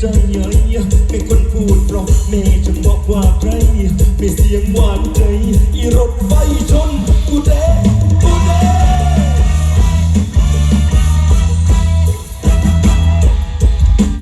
ใจเป็นคนพูดเพราะแม่จะบอกว่าใครมีเสียงหวานใจ